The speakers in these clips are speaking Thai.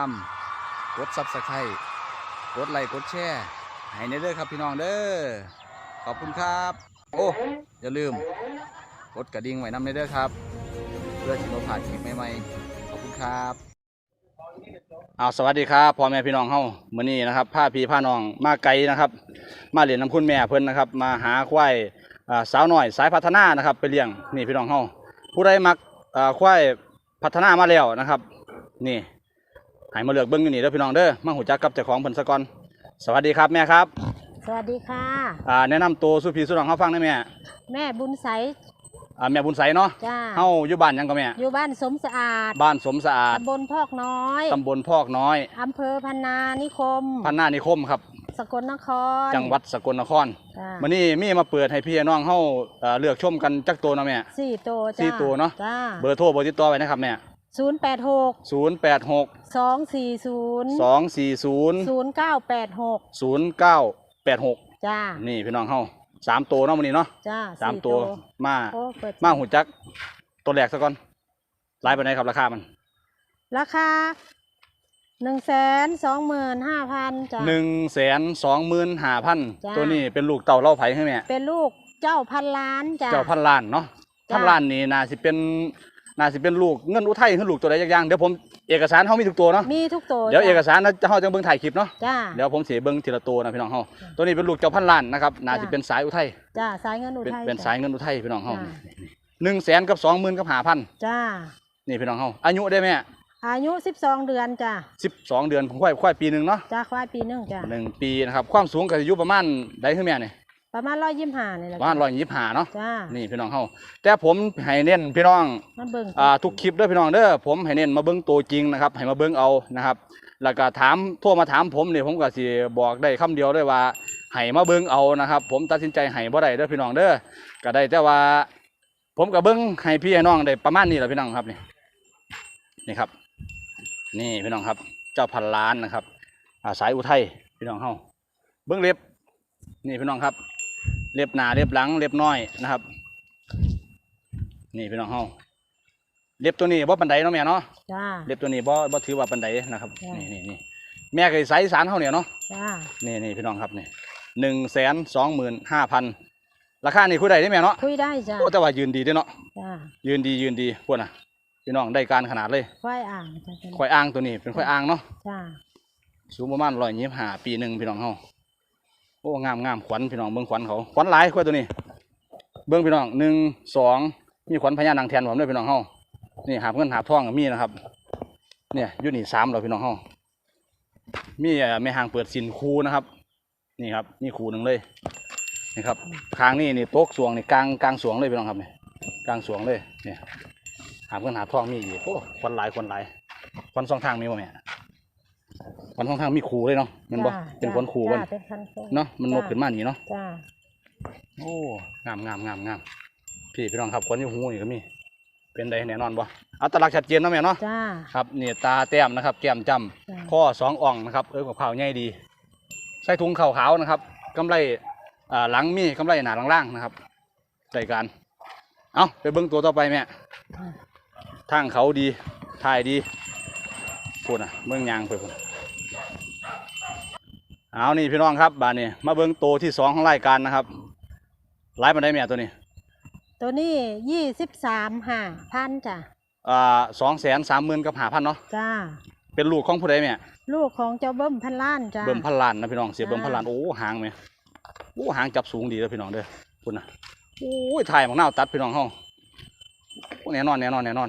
ากดติดตาม กดซับสไครต์กดไลค์กดแชร์ให้ในเด้อครับพี่น้องเด้อขอบคุณครับ โอ้อย่าลืม กดกระดิ่งไว้นำในเด้อครับ เพื่อที่เราผ่านคลิปใหม่ๆขอบคุณครับเอาสวัสดีครับพ่อแม่พี่น้องเฮามื้อนี้นะครับพาพี่พาน้องมาไกลนะครับ มาเหรียนน้ำคุณแม่เพิ่นนะครับ มาหาควายอ่สาวหน้อยสายพัฒนานะครับ ไปเลี้ยงนี่พี่น้องเฮาผู้ใดมักอ่าควายพัฒนามาแล้วนะครับ นี่ ให้มาเลือกเบิ้งอยู่นี่เด้อพี่น้องเด้อมาหูจักกับเจ้าของเพิ่นซะก่อนสวัสดีครับแม่ครับสวัสดีค่ะ อ่าแนะนำตัวสุพีสุน้องเฮาฟังได้แม่แม่บุญใสอ่าแม่บุญใสเนาะจ้าเฮาอยู่บ้านหยังก็แม่ อยู่บ้านสมสะอาดบ้านสมสะอาดตำบลพอกน้อยตำบลพอกน้อยอำเภอพันนานิคม พันนานิคมครับ สกลนครจังหวัดสกลนครจ้ามื้อนี้มีมาเปิดให้พี่น้องเฮาเอ่อเลือกชมกันจักตัวเนาะแม่ สี่ตัวจ้าสี่ตัวเนอะจ้าเบอร์โทรเบอร์ติดต่อไว้นะครับแม่ ศูนย์แปดหก086สองสี่ศูนย์240ศูนย์เก้าแปดหก0986จ้า นี่พี่น้องเฮาสามตัวเนาะมื้อนี้เนาะจ้าสามตัวมาโอ้เปิดมาหูจัก ตัวแรกซะก่อนหลายปานใดครับราคามัน ราคาหนึ่งแสนสองหมื่นห้าพันจ้า1 2 5 0 0จ้า0ตัวนี้เป็นลูกเต่าเล่าไผให้แม่เป็นลูกเจ้าพันล้านจ้าเจ้าพันล้านเนาะจ้าพันล้านนี่น่าสิเป็น น่าสิเป็นลูกเงินอุทัยคือลูกตัวใดอย่างๆเดี๋ยวผมเอกสารเฮามีทุกตัวเนาะมีทุกตัวเดี๋ยวจ้ะเอกสารนะเฮาจะเบิ่งถ่ายคลิปเนาะจ้าเดี๋ยวผมสิเบิ่งทีละตัวนะพี่น้องเฮาจ้าตัวนี้เป็นลูกเจ้าพันล้านนะครับน่าจ้าสิเป็นสายอุทัยจ้าสายเงินอุเป็นทัยเป็นจ้ะสายเงินอุทัยพี่น้องเฮาจ้าหนึ่งแสนกับสองหมื่นกับห้าพันจ้านี่พี่น้องเฮาอายุได้ไหมอายุสิบสองเดือนจ้าสิบสองเดือนผมค่อยค่อยปีหนึ่งเนาะจ้าควายปีหนึงจ้าหนึ่งปีนะครับความสูงก็จะอยู่ประมาณได้ขึ้นแม่นี่ ประมาณร้อยยี่สิบห้านี่แหละประมาณร้อยยี่สิบห้าเนาะจ้านี่พี่น้องเฮาแต่ผมให้เน้นพี่น้องมันเบิ่งอ่าทุกคลิปเด้อพี่น้องเด้อผมให้เน้นมาเบิ้งตัวจริงนะครับให้มาเบิ้งเอานะครับ แล้วก็ถามโทรมาถามผมนี่ผมก็สิบอกได้คำเดียวเลยว่าให้มาเบิ้งเอานะครับ ผมตัดสินใจให้บ่ได้เด้อพี่น้องเด้อก็ได้แต่ว่า ผมก็เบิ้งให้พี่ให้น้องได้ประมาณนี้แหละพี่น้องครับนี่นี่ครับ นี่พี่น้องครับ เจ้าพันล้านนะครับอาสายอุทัยพี่น้องเฮาเบิ้งเล็บนี่พี่น้องครับ เล็บหน้าเล็บหลังเล็บน้อยนะครับ นี่พี่น้องเฮาเล็บตัวนี้บ่ปันไดเนาะแม่เนาะจ้า เล็บตัวนี้บ่บ่ถือว่าปันไดนะครับจ้ะ นี่นี่นี่แม่เคยใส่สารเฮาเนี่ยเนาะจ้านี่นี่พี่น้องครับนี่หนึ่งแสนสองหมื่นห้าพันราคานี่คุยได้ได้แม่เนาะคุยได้จ้าโอ้แต่ว่ายืนดีเด้อเนาะจ้ายืนดียืนดีพวกน่ะพี่น้องได้การขนาดเลยควายอ่างจ้าเป็นควายอ่างตัวนี้เป็นควายอ่างเนาะ จ้า สูงประมาณร้อยยี่สิบห้าปีหนึ่งพี่น้องเฮาโอ้งามงามขวัญพี่น้องเบิ้งขวัญเขาขวัญหลายควายตัวนี้ เบิ้งพี่น้องหนึ่งสองมีขวัญพญานางแทนผมด้วยพี่น้องเฮานี่หาบเงินหาบทองก็มีนะครับ เนี่ยยู่นี่สามเราพี่น้องเฮามีเอ่อแม่หางเปิดสินคูนะครับ นี่ครับนี่คูหนึ่งเลยนี่ครับคางนี่นี่โต๊ะสวงนี่กลางกลางสวงเลยพี่น้องครับเนี่ยกลางสวงเลยเนี่ยหาบเงินหาบทองมีอีกโอ้ขวัญหลายขวัญหลายขวัญสองทางมีบ่แม่ วัญสองทางมีคูเลยเนาะแมันบ่จ้าเป็นขวัญคูบ่จ้าเป็นพันคูเนาะมันนกจ้าขึ้นมานี่เนาะจ้าโอ้งามงามงามงามพี่พี่น้องครับขวัญอยู่หูนี่ก็มี เป็นไดแน่นอนบ่อัตลักษณ์ชัดเจนเนาะแม่เนาะจ้าครับนี่ตาแต้มนะครับ แก้มจำจ้าข้อสองอ่องนะครับเออกับขาวใหญ่ดี ใส่ถุงขาวขาวๆนะครับกำไรอ่าหลังมีกำไรหนาล่างๆนะครับใส่กันเอาไปเบิ้งตัวต่อไปแม่ทางเขาดีถ่ายดีพูดนะเบิ้งยางไปพูด เอานี่พี่น้องครับบานนี้มาเบิ้งตัวที่สองของรายการนะครับไล่มาได้แม่ตัวนี้ตัวนี้ยี่สิบสามห้าพันจ้าอ่าสองแสนสามหมื่นกับหาพันเนาะจ้าเป็นเป็นลูกของผู้ใดแม่ลูกของเจ้าเบิ้มพันล้านจ้าเบิ่มพันล้านนะพี่น้องเสียเบิ่มอ่าพันล้านโอ้หางไหมโอ้หางจับสูงดีแล้วพี่น้องเด้อคุณนะโอ้ยถ่ายของหน้าวตัดพี่น้องเฮาโอ้แน่นอนแน่นอนแน่นอน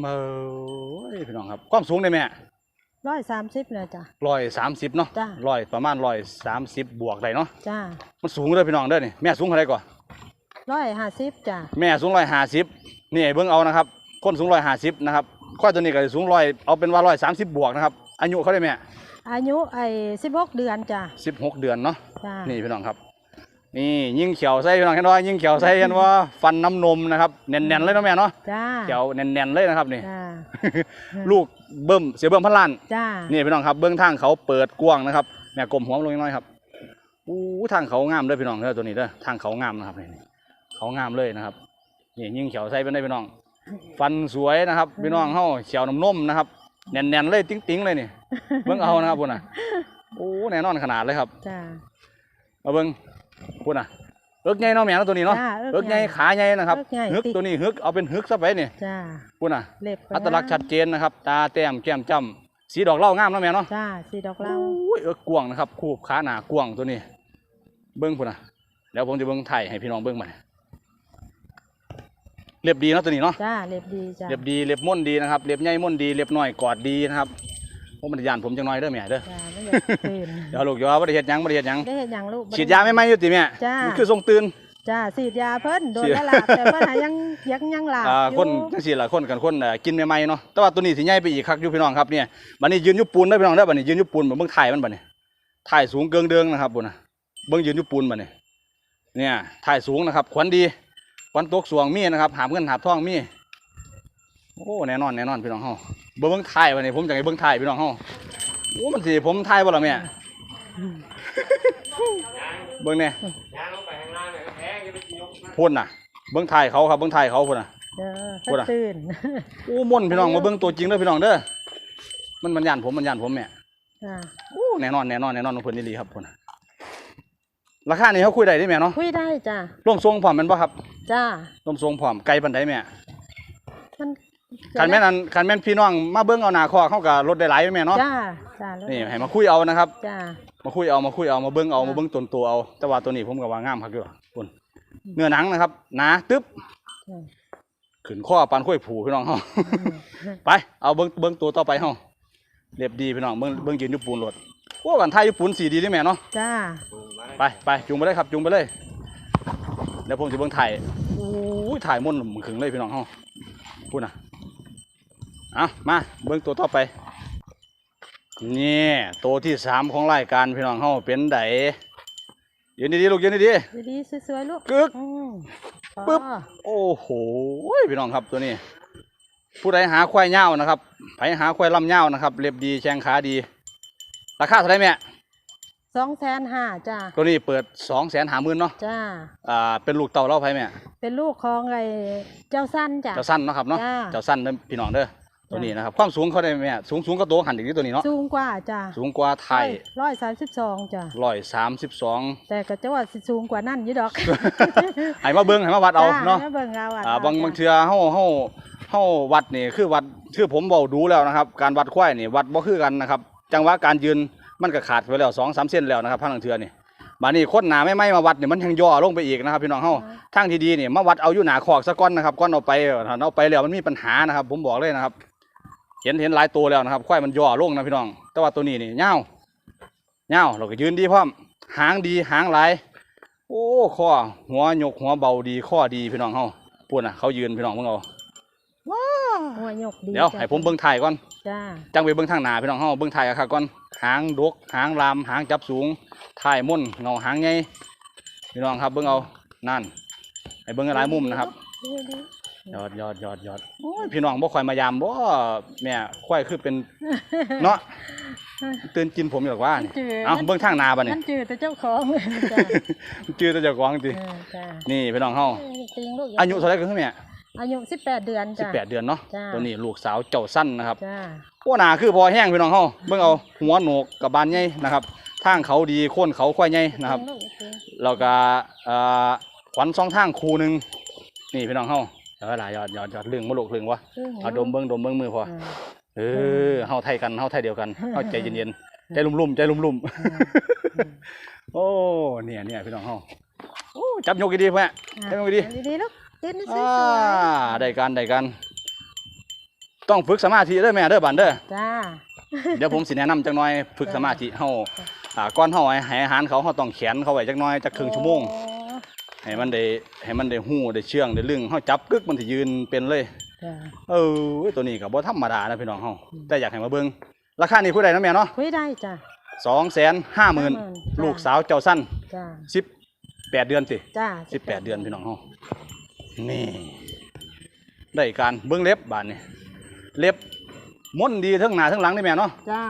เมื่อยพี่น้องครับความสูงได้แม่ ร้อยสามสิบเลยจ้าร้อยสามสิบเนาะจ้ะ ร้อยประมาณร้อยสามสิบบวกได้เนาะ จ้ามันสูงเลยพี่น้องเด้อนี่แม่สูงเท่าไหรก่อนร้อยห้าสิบจ้าแม่สูงร้อยห้าสิบนี่เบิ่งเอานะครับ คนสูงร้อยห้าสิบนะครับข้อยตัวนี้ก็สูงร้อยเอาเป็นว่าร้อยสามสิบบวกนะครับ อายุเขาได้แม่อายุไอ้สิบหกเดือนจ้าสิบหกเดือนเนาะ จ้านี่พี่น้องครับ นี่ยิ่งเขียวใส่พี่น้องเห็นว่ายิ่งเขียวใส่เห็นว่าฟันน้ำนมนะครับแน่นๆเลยเนาะแม่เนาะจ้าเขียวแน่นๆเลยนะครับนี่ จ้า ลูกเบิ่มเสียเบิ่มพันล้าน จ้า นี่พี่น้องครับเบื้องทางเขาเปิดกว้างนะครับแม่กลมหัวลงนิดหน้อยครับอู้ทางเขางามเลยพี่น้องเด้อตัวนี้เด้อทางเขางามนะครับนี่นี่เขางามเลยนะครับนี่ยิ่งเขียวใส่เป็นได้พี่น้อง ฟันสวยนะครับพี่น้องเฮาเขียวนุ่มๆนะครับแน่นๆเลยติ๊งๆเลยนี่เบิ่งเอานะครับพุ่นน่ะโอ้แน่นอนขนาดเลยครับจ้า เอาเบิ่ง พุ่นน่ะเอิกใหญ่เนาะแม่เนาะตัวนี้เนาะจ้าเอิกใหญ่ขาใหญ่นะครับเอิกใหญ่ฮึกติดตัวนี้ฮึกเอาเป็นฮึกซะไปนี่จ้าพุ่นน่ะเล็บอัตลักษณ์ชัดเจนนะครับ ตาแต้มแก้มจ้ำสีดอกเหล่างามเนาะแม่เนาะ จ้าสีดอกเหล้าอุ้ยเอิกกวางนะครับ คูบขาหนากวางตัวนี้ เบิ่งพุ่นน่ะเดี๋ยวผมจะเบิ่งไทยให้พี่น้องเบิ่งมาเรียบดีเนาะตัวนี้เนาะจ้าเล็บดีจ้าเรียบดีเรียบม่วนดีนะครับเรียบใหญ่ม่วนดีเรียบน้อยกอดดีนะครับ ผมมันยานผมจังน้อยเด้อแม่เด้อจ้าไม่อยากตื่นเดี๋ยวลูกอย่าว่าบ่ได้เฮ็ดหยังบ่ได้เฮ็ดหยังได้เห็นอย่างลูกบ่ด้ ฉีดยาไม่ไหมอยู่ติแม่จ้ามันคือทรงตื่น จ้าฉีดยาเพิ่นโดนฉีด แล้วล่ะแต่ปัญหายังยังยังหลับอ่าอยู่คนจังซี่ล่ะคนกันคนเอ่อกินใหม่ๆเนาะแต่ว่าตัวนี้สิใหญ่ไปอีกคักอยู่พี่น้องครับเนี่ยบัดนี้ยืนอยู่ปูนเด้อพี่น้องเด้อบัดนี้ยืนอยู่ปูนเบิ่งถ่ายมันบัดนี้ถ่ายสูงเกิงเดืองนะครับพุ่นน่ะเบิ่งยืนอยู่ปูนบัดนี้เนี่ยถ่ายสูงนะครับขวัญดีขวัญตกสวงมีนะครับหาบเงินหาบทองมี โอ้แน่นอนแน่นอนพี่น้องเฮาเบิ่งถ่ายบัดนี้ผมอยากให้เบิ่งถ่ายพี่น้องเฮาโอ้มันสิผมถ่ายบ่ล่ะแม่อืมเบิ่งเนี่ยยางลงไปข้างล่างเนี่ยก็แพงอย่าไปกินยกมาพุ่นน่ะ เบิ่งถ่ายเขาครับเบิ่งถ่ายเขาพุ่นน่ะเออพูดอะตื่นโอ้ม่วนพี่น้องมาเบิ่งตัวจริงเด้อพี่น้องเด้อมันมันย่านผมมันย่านผมแม่จ้าโอ้แน่นอนแน่นอนแน่นอนของเพิ่นนี่ลีครับพุ่นน่ะราคานี้เขาคุยได้เด้แม่เนาะคุยได้จ้าร่วมทรงพร้อมแม่นบ่ครับ จ้าร่วมทรงพร้อมไกลปานใดแม่มัน คันแม่นอันคันแม่นพี่น้องมาเบิ่งเอาหน้าคอเขาก็ลดได้หลายอยู่แม่เนาะจ้าจ้าแล้วนี่ให้มาคุยเอานะครับจ้ามาคุยเอามาคุยเอามาเบิ่งเอาจ้ะมาเบิ่งต้นตัวเอาแต่ว่าตัวนี้ผมก็ว่างามคักอยู่ล่ะพุ่นเนื้อหนังนะครับหนาตึ๊บจ้าขึ้นข้อปานข้อยผูพี่น้องเฮาไปเอาเบิ้งเบิ้งตัวต่อไปเฮาเรียบดีพี่น้องเบิ้งเบิ้งยืนอยู่ปูนรถโอ้กันไทยอยู่ปูนสีดีได้แม่เนาะจ้าไปไปจูงไปเลยครับจูงไปเลยเดี๋ยวผมจะเบิ้งถ่ายโอ้ยถ่ายม่วนมึงขึงเลยพี่น้องเฮาพูดนะเอามาเบิ้งตัวต่อไป นี่ตัวที่สามของรายการพี่น้องเฮาเป็นไดยืนดีๆลูกยืนดีดีๆสวยๆลูกๆกึก อืมพอปึ๊บโอ้โหพี่น้องครับตัวนี้ ผู้ใดหาควายเง่านะครับไผหาควายลำเง่านะครับเรียบดีแข้งขาดี ราคาเท่าไหรแม่สองแสนห้าจ้าตัวนี้เปิดสองแสนหาหมื่นเนาะจ้า อ่าเป็นลูกเต่าเล่าไผแม่เป็นลูกของไอ้เจ้าสั้นจ้าเจ้าสั้นเนาะครับเนาะจ้า เจ้าสั้นเด้อพี่น้องเด้อ ตัวนี้นะครับความสูงเขาได้ไหมแม่สูงสูงก็ตัวหันอย่างนี้ตัวนี้เนาะสูงกว่าจ้าสูงกว่าไทยร้อยสามสิบสองจ้าร้อยสามสิบสองแต่ก็จะว่าสิสูงกว่านั่นอยู่ดอกให้มาเบิ้งให้มาวัดเอาเนาะจ้เบิ่งเอาอะอ่าบางบางเทื่อเฮาเฮาเฮาวัดนี่คือวัดคือผมเว้าดูแล้วนะครับ การวัดควายนี่วัดบ่คือกันนะครับ จังหวะการยืนมันก็ขาดไปแล้ว2 3เส้นแล้วนะครับทางลังเทื่อนี่บัดนี้คนหนาไม่ไม่มาวัดนี่มันยังย่อลงไปอีกนะครับพี่น้องเฮาทางที่ดีนี่มาวัดเอาอยู่หนาคอกซะก่อนนะครับก่อนเอาไปถ้าเอาไปแล้วมันมีปัญหานะครับ ผมบอกเลยนะครับ เห็นเห็นหลายตัวแล้วนะครับควายมันย่อลงนะพี่น้อง แต่ว่าตัวนี้นี่ยาวยาวเราก็ยืนดีพร้อมหางดีหางหลายโอ้ข้อหัวยกหัวเบาดีข้อดีพี่น้องเฮาพูดนะเขายืนพี่น้องเบิ่งเอาหัวยกดีเดี๋ยวจ้ะให้ผมเบิ่งถ่ายก่อนจ้าจังไปเบิ่งทางหน้าพี่น้องเฮาเบิ่งถ่ายอะค่ะก่อนหางดกหางลามหางจับสูงถ่ายม่นเงาหางใหญ่พี่น้องครับเบิ่งเอานั่นให้เบิ่งหลายมุมนะครับดีดี ยอดยอดยอดยอดโอ้ยพี่น้องบ่ค่อยมายามบ่แม่ค่อยคือเป็นเนาะตื่นกินผมอยู่หรอกว่านี่จืดเอาเบิ่งทางหน้าบัดนี้มันจืดแต่เจ้าของจ้าจือแต่เจ้าของติเออจ้านี่พี่น้องเฮาจริงลูกอายุเท่าไหร่ก็คือแม่อายุสิบแปดเดือนจ้า18เดือนเนาะจ้าตัวนี้ลูกสาวเจ้าสั้นนะครับจ้าโอ้หนาคือพอแห้งพี่น้องเฮาเบิ่งเอาหัวโหนกกับบานใหญ่นะครับทางเขาดีโค่นเขาควายใหญ่นะครับจงลูกจริงแล้วก็เอ่อขวัญสองทางคูหนึงนี่พี่น้องเฮา เออหลายยอดยอดยอดเรื่องบ่ลูกเรื่องวะจริงเอาดมเบิ่งดมเบิ่งมือพออ่าเออเฮาไทยกันเฮาไทยเดียวกันเฮาใจเย็นๆใจลุ่มๆใจลุ่มๆโอ้เนี่ยเนี่ยพี่น้องเฮาโอ้จับยกดีๆพ่ออะจับยกดีดีๆลูกติดนี่สอ่าวยได้กันได้กัน ต้องฝึกสมาธิเด้อแม่เด้อบันเด้อๆจ้าเดี๋ยวผมสิแนะนำจักหน่อยฝึกสมาธิเฮาอ่าก่อนเฮาให้ให้อาหารเขาเฮาต้องแขวนเขาไว้จักหน่อยจักครึ่งชั่วโมงโอ้ ให้มันได้ให้มันได้หู้ได้เชื่องได้ลึงเฮาจับกึกมันสิยืนเป็นเลยจ้าเออตัวนี้ก็บ่ธรรมดานะพี่น้องเฮาแต่อยากให้มาเบิ่งราคานี้ผู้ใดนะแม่เนาะคุยได้จ้า250,000 ลูกสาวเจ้าสั้นจ้า18เดือนติจ้า18เดือนพี่น้องเฮานี่ ได้การเบิ่งเล็บบาดนี้เล็บม่นดีทั้งหน้าทั้งหลังนี่แม่เนาะ จ้า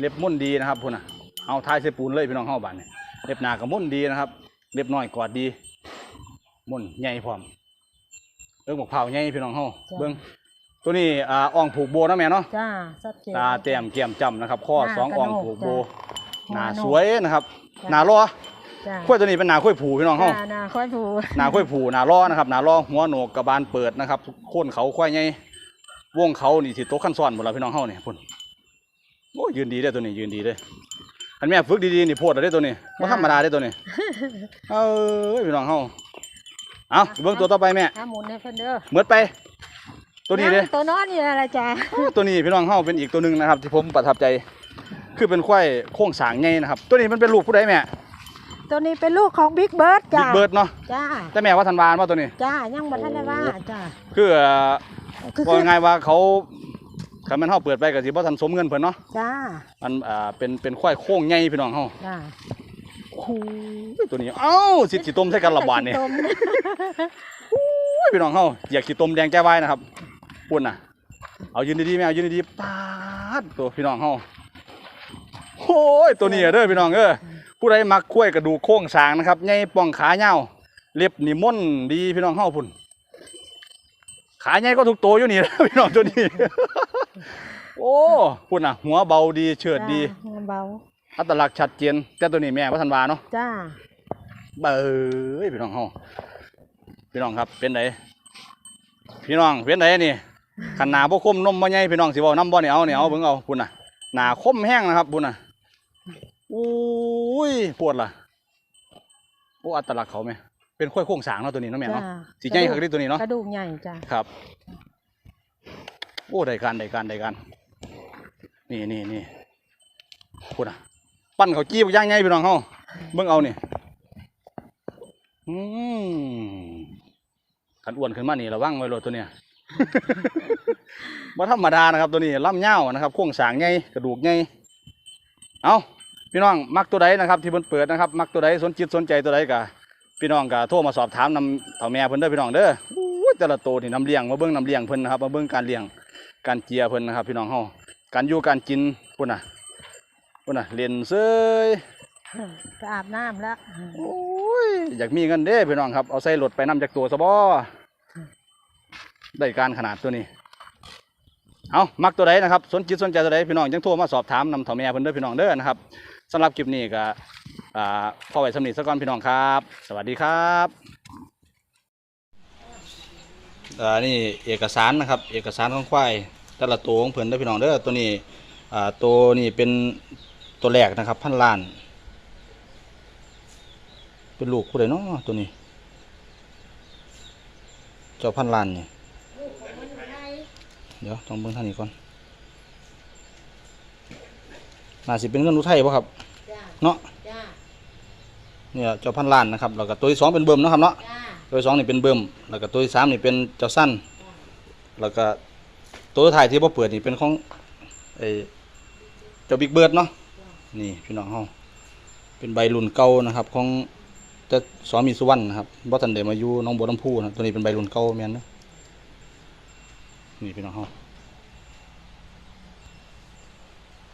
เล็บม่นดีนะครับพุ่นน่ะ เอาทายใส่ปูนเลยพี่น้องเฮาบาดนี้เล็บหน้าก็ม่นดีนะครับ เล็บน้อยกอดดี ม่นใหญ่พร้อมเบิ่งบักเผาวใหญ่พี่น้องเฮาจ้ะ เบิ่งตัวนี้อ่าอ่องผูกโบนะแม่เนาะจ้าชัดเจน ตาแต้มเกี่ยมจำนะครับ ข้อหน้าสองอ่องกระโหนกผูกโบจ้ะหน้าหัวโหนก สวยนะครับจ้ะหน้ารอจ้าข้อยตัวนี้เป็นหน้าข้อยผูพี่น้องเฮา จ้านาค่อยผูหน้าข้อยผูหน้ารอนะครับหน้ารอหัวโหนกกระบาลเปิดนะครับโค่นเขาควายใหญ่วงเขานี่สิโตะขั้นซ้อนหมดแล้วพี่น้องเฮาเนี่ยพุ่นโอ้ยืนดีเด้อตัวนี้ยืนดีเด้ออันแม่ฝึกดีๆนี่โพดเอาได้อตัวนี้บ่ธรรมดาได้อตัวนี้ เอ้ยพี่น้องเฮา เอาเบิ่งตัวต่อไปแม่ถ้าหมุนให้เพิ่นเด้อเหมือนไป ตัวนี้เด้ตัวนอนนี่อะไรจ้าตัวนี้พี่น้องเฮาเป็นอีกตัวหนึ่งนะครับ ที่ผมประทับใจ คือเป็นควายโค้งสร้างใหญ่นะครับ ตัวนี้มันเป็นลูกผู้ใดแม่ ตัวนี้เป็นลูกของบิ๊กเบิร์ดบิ๊จ้ากเบิร์ดเนาะจ้าแต่แม่ว่าธันวาว่าตัวนี้จ้ายังบ่ทันได้ว่าจ้าคือเอ่อคือว่าง่ายว่าเขาคันแม่นเฮาเปิดไปก็สิบ่ทันสมเงินเพิ่นเนาะจ้ามันอ่าเป็นเป็นควายโค้งใหญ่พี่น้องเฮาจ้า โอ้โหตัวนี้เอ้าสิสิต้มใส่กันละบาดนี่ต้มโอ้ยพี่น้องเฮาอยากสิต้มแดงแก้วายนะครับปุ่นน่ะ เอายืนดีๆแม่เอายืนดีๆปาดตัวพี่น้องเฮาโอ้ยตัวนี้อะเด้อพี่น้องเอ้อผู้ใดมักคุ้ยกระดูกโค้งสร้างนะครับใหญ่ป้องขาเหี่ยวเล็บนี่ม่นดีพี่น้องเฮาพุ่นขาใหญ่ก็ทุกตัวอยู่นี่พี่น้องตัวนี้ โอ้พุ่นน่ะ หัวเบาดีเฉิดดีจ้าเบา อัตลักษณ์ชัดเจนแต่ตัวนี้แม่พัฒนวาเนาะจ้าเบ้ยพี่น้องเฮาพี่น้องครับเป็นไดพี่น้องเป็นไดนี่ขันหนาบ่คมนมบ่ใหญ่พี่น้องสิเว้านํบ่เนี่ยเอาเนี่ยเอาเบิ่งเอาพุ่นน่ะหนาคมแห้งนะครับพุ่นน่ะอุ้ยปวดล่ะโอ้อัตลักษณ์เขาแม่เป็นค่อยโค้งสร้างเนาะตัวนี้เนาะแม่จ้าเนาะสิใหญ่คักที่ตัวนี้เนาะกระดูกใหญ่จ้าครับโอ้ได้การได้การได้การนี่นี่นี่พุ่นน่ะ ปั้นเขาจี้บย่างไงพี่น้องเฮาเบิ่งเอานี่อืมขันอ้วนขึ้นมานี่ระวังไว้โลดตัวเนี้ยบ่ธรรมดานะครับตัวนี้ล่ำเง่าวนะครับโค้งสร้างใหญ่กระดูกใหญ่เอาพี่น้องมักตัวใดนะครับ ที่เพิ่นเปิดนะครับ มักตัวใดสนจิตสนใจตัวใดกะพี่น้องก็โทรมาสอบถามนำเฒ่าแม่เพิ่นเด้อพี่น้องเด้ออู้ยแต่ละตัวนี่น้ำเลี้ยงมาเบิ่งน้ำเลี้ยงเพิ่นนะครับมาเบิ่งการเลี้ยงการเจียเพิ่นนะครับ พี่น้องเฮาการอยู่การกินพุ่นน่ะ พุ่นน่ะเรียนเซยจะอาบน้ำแล้วโอ้ยอยากมีเงินเด้พี่น้องครับเอาใส่รถไปนำจากตัวซะบ่ได้การขนาดตัวนี้เอามักตัวใดนะครับสนจิตสนใจตัวใดพี่น้องจังโทรมาสอบถามนำเถ่าแม่เพิ่นเด้อพี่น้องเด้อนะครับสำหรับคลิปนี้ก็อ่าพอไว้สำนีสักก่อนพี่น้องครับ สวัสดีครับอ่านี่เอกสารนะครับ เอกสารของควายแต่ละตัวของเพิ่นเด้อพี่น้องเด้อตัวนี้อ่าตัวนี้เป็น ตัวแรกนะครับพันล้าน เป็นลูกผู้ใดเนาะตัวนี้ เจ้าพันล้านนี่เดี๋ยวต้องเบิ่งท่างนี้ก่อนน่าสิเป็นเงินอุทัยป่ะครับจ้าเนาะจ้าเนี่ยเจ้าพันล้านนะครับแล้วก็ตัวที่สองเป็นเบิ่มเนาะครับเนาะจ้าตัวที่สองนี่เป็นเบิ่มแล้วก็ตัวที่สามนี่เป็นเจ้าสั้นแล้วก็ตัวสุดท้ายที่พ่เปิดนี่เป็นของไอ้เจ้าบิ๊กเบิร์ดเนาะ นี่พี่น้องเฮาเป็นใบรุ่นเก่านะครับของจะสอมีสุวรรณนะครับบ่ทันเดมาอยู่น้องบัวลำพูนะตัวนี้เป็นใบรุ่นเก่าแม่นนะนี่พี่น้องเฮา